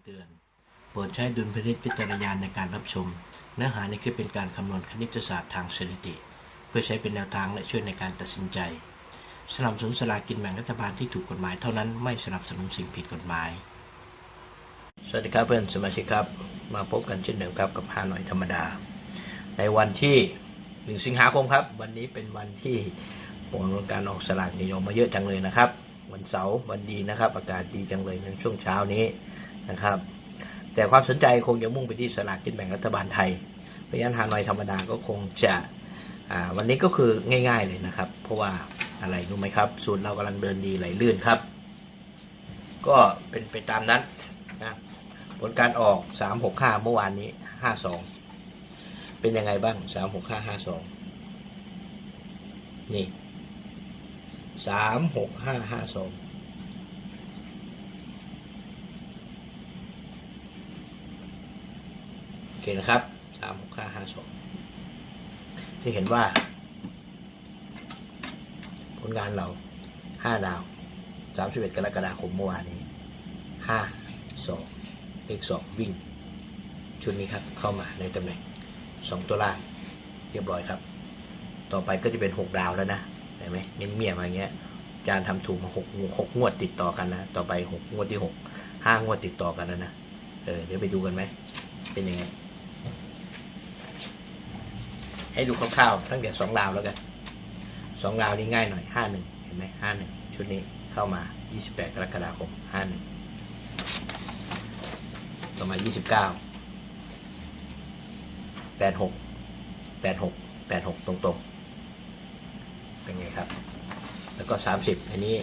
ำเตือน โปรดใช้ดุลพินิจวิจารณาในการรับชม เนื้อหาในคลิปเป็นการคำนวณคณิตศาสตร์ทางสถิติ เพื่อใช้เป็นแนวทางและช่วยในการตัดสินใจ สนับสนุนสลากินแบ่งรัฐบาลที่ถูกกฎหมายเท่านั้นไม่สนับสนุนสิ่งผิดกฎหมาย สวัสดีครับเพื่อนสมาชิกครับ มาพบกันเช่นเดิมครับกับฮานอยธรรมดา ในวันที่1สิงหาคมครับ วันนี้เป็นวันที่ผลของการออกสลากนิยมมาเยอะจังเลยนะครับวันเสาร์วันดีนะครับ อากาศดีจังเลยในช่วงเช้านี้ นะครับ แต่ความสนใจคงจะมุ่งไปที่สลากกินแบ่งรัฐบาลไทย เพราะฉะนั้นฮานอยธรรมดาก็คงจะวันนี้ก็คือง่ายๆเลยนะครับ เพราะว่าอะไรรู้ไหมครับ สูตรเรากำลังเดินดีไหลลื่นครับ ก็เป็นไปตามนั้นนะผลการออก 365 เมื่อวานนี้ 52 เป็นยังไงบ้าง 36552 นี่ 36552 อเคนะครับสามหกห้าห้าสองจะเห็นว่า ผลงานเราห้าดาวสามสิบเอ็ดกรกฎาคมเมื่อวานนี้ห้าสองเลขสองวิ่ง ชุดนี้ครับเข้ามาในตำแหน่งสองตัวล่างเรียบร้อยครับ ต่อไปก็จะเป็นหกดาวแล้วนะเห็นไหมเงี้ยเมียมาอย่างเงี้ยจารย์ทำถูกมาหกหกงวดติดต่อกันนะ ต่อไปหกงวดที่หกห้างวดติดต่อกันแล้วนะ เออเดี๋ยวไปดูกันไหม เป็นยังไง ให้ดูคร่าวๆตั้งแต่สองดาวแล้วกันสองดาวนี้ง่ายหน่อยห้าหนึ่งเห็นไหมห้าหนึ่งชุดนี้เข้ามา 28 กรกฎาคมห้าหนึ่งต่อมา 29 86 86 86 ตรงๆ เป็นไงครับ แล้วก็ 30 อันนี้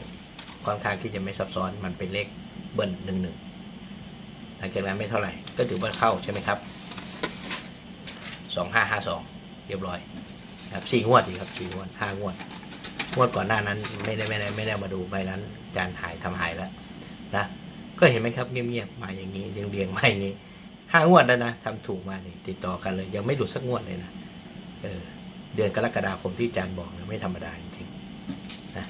ค่อนข้างที่จะไม่ซับซ้อนมันเป็นเลขเบิ้ลหนึ่งหนึ่งหลังจากนั้นไม่เท่าไหร่ ก็ถือว่าเข้าใช่ไหมครับ 2552 เรียบร้อยครับสี่งวดดีครับสี่งวดห้างวด งวดก่อนหน้านั้นไม่ได้ไม่ได้ไม่ได้มาดูใบนั้นจานหายทำหายแล้วนะก็เห็นไหมครับเงียบๆมาอย่างนี้เรียงเรียงๆมาอย่างนี้ห้างวดแล้วนะทำถูกมานี่ติดต่อกันเลยยังไม่หลุดสักงวดเลยนะเออเดือนกรกฎาคมที่จารย์บอกนะไม่ธรรมดาจริงๆนะ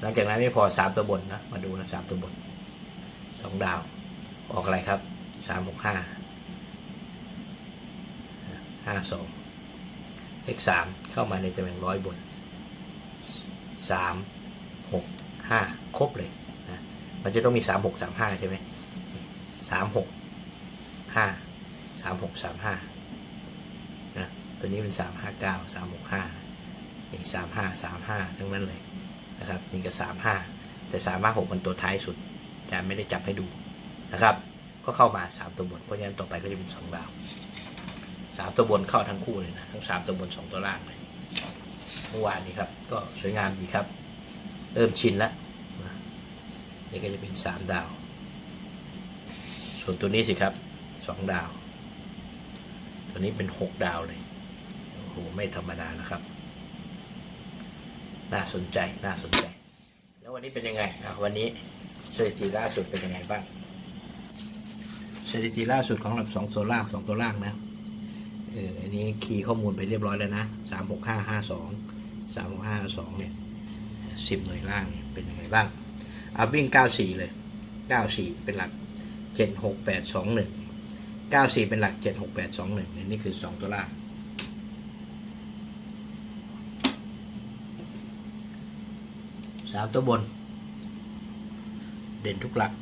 หลังจากนั้นไม่พอสามตัวบนนะมาดูนะสามตัวบนสองดาว ออกอะไรครับสามหกห้าห้าสอง เลขสามเข้ามาในตำแหน่งร้อยบนสามหกห้าครบเลยนะมันจะต้องมีสามหกสามห้าใช่ไหมสามหกห้าสามหกสามห้านะตัวนี้เป็นสามห้าเก้าสามหกห้านี่สามห้าสามห้าทั้งนั้นเลยนะครับนี่ก็สามห้าแต่สามห้าหกมันตัวท้ายสุดแต่ไม่ได้จับให้ดูนะครับ ก็เข้ามาสามตัวบนเพราะฉะนั้นต่อไปก็จะเป็นสองดาว สามตัวบนเข้าทั้งคู่เลยนะทั้งสามตัวบนสองตัวล่างเลยเมื่อวานนี้ครับ ก็สวยงามดีครับ เริ่มชินแล้วนะนี่ก็จะเป็นสามดาว ส่วนตัวนี้สิครับสองดาว ตัวนี้เป็นหกดาวเลยโอ้โหไม่ธรรมดานะครับ น่าสนใจน่าสนใจ แล้ววันนี้เป็นยังไงอะวันนี้สถิติล่าสุดเป็นยังไงบ้างสถิติล่าสุดของเราสองตัวล่างสองตัวล่างนะ เอออันนี้คีย์ข้อมูลไปเรียบร้อยแล้วนะสามหกห้าห้าสองสามหกห้าสองเนี่ยสิบหน่วยล่างเป็นยังไงบ้างเอาวิ่งเก้าสี่เลยเก้าสี่เป็นหลักเจ็ดหกแปดสองหนึ่งเก้าสี่เป็นหลักเจ็ดหกแปดสองหนึ่งนี่คือสองตัวล่างสามตัวบน เด่นทุกหลัก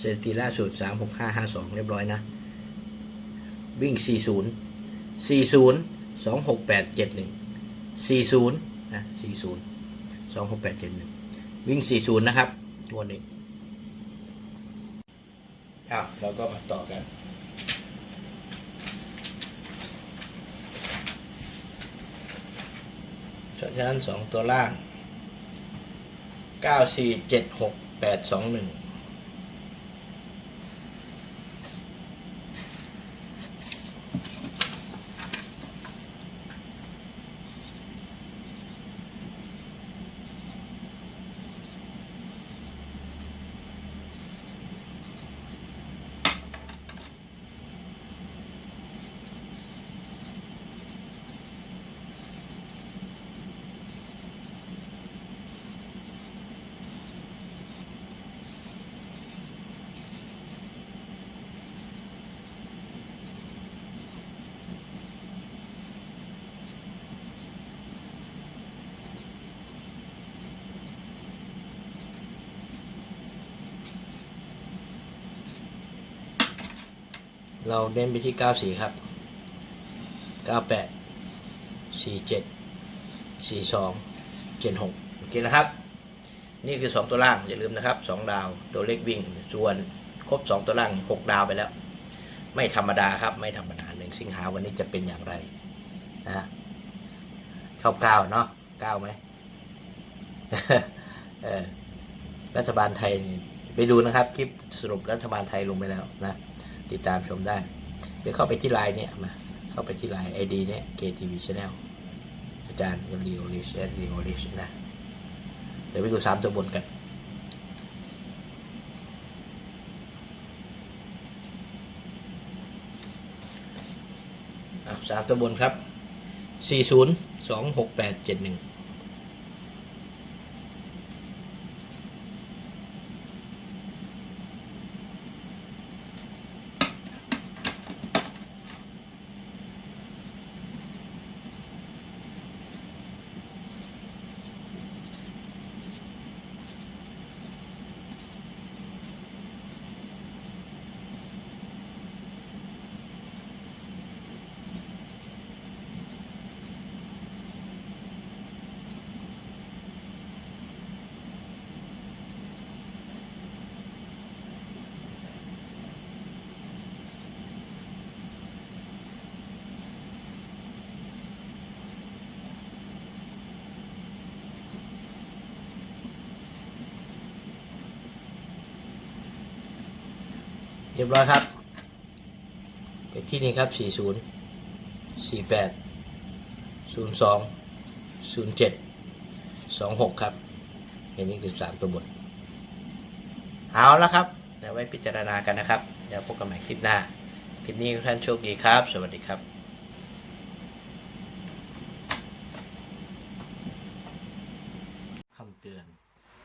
สถิติล่าสุดสามหกห้าห้าสองเรียบร้อยนะ วิ่ง 40 40 268 71 40นะ40 268 71 วิ่ง 40 นะครับงวดนี้อ้าวเราก็มาต่อกันฉะนั้นสองตัวล่าง 9476821 เราเน้นไปที่เก้าสี่ครับเก้าแปดสี่เจ็ดสี่สองเจ็ดหกโอเคนะครับ นี่คือสองตัวล่าง อย่าลืมนะครับสองดาว ตัวเล็กวิ่ง ส่วนครบสองตัวล่างหกดาวไปแล้ว ไม่ธรรมดาครับ ไม่ธรรมดาหนึ่งสิงหาวันนี้จะเป็นอย่างไรนะชอบก้าวเนาะก้าวไหมรัฐบาลไทยไปดูนะครับ คลิปสรุปรัฐบาลไทยลงไปแล้วนะ ติดตามชมได้เดี๋ยวเข้าไปที่ไลน์เนี่ยมา เข้าไปที่ไลน์ไอดีเนี่ย KTV Channel อาจารย์เรียวลิชเรียวลิชนะ เดี๋ยวไปดูสามตัวบนกันสามตัวบนครับ 40 26871 เรียบร้อยครับไปที่นี่ครับ 40 48 02 07 26 ครับเห็นนี่คือ 3 ตัวบน เอาละครับ เดี๋ยวไว้พิจารณากันนะครับ เดี๋ยวพบกันใหม่คลิปหน้า คลิปนี้ทุกท่านโชคดีครับ สวัสดีครับ คำเตือน โ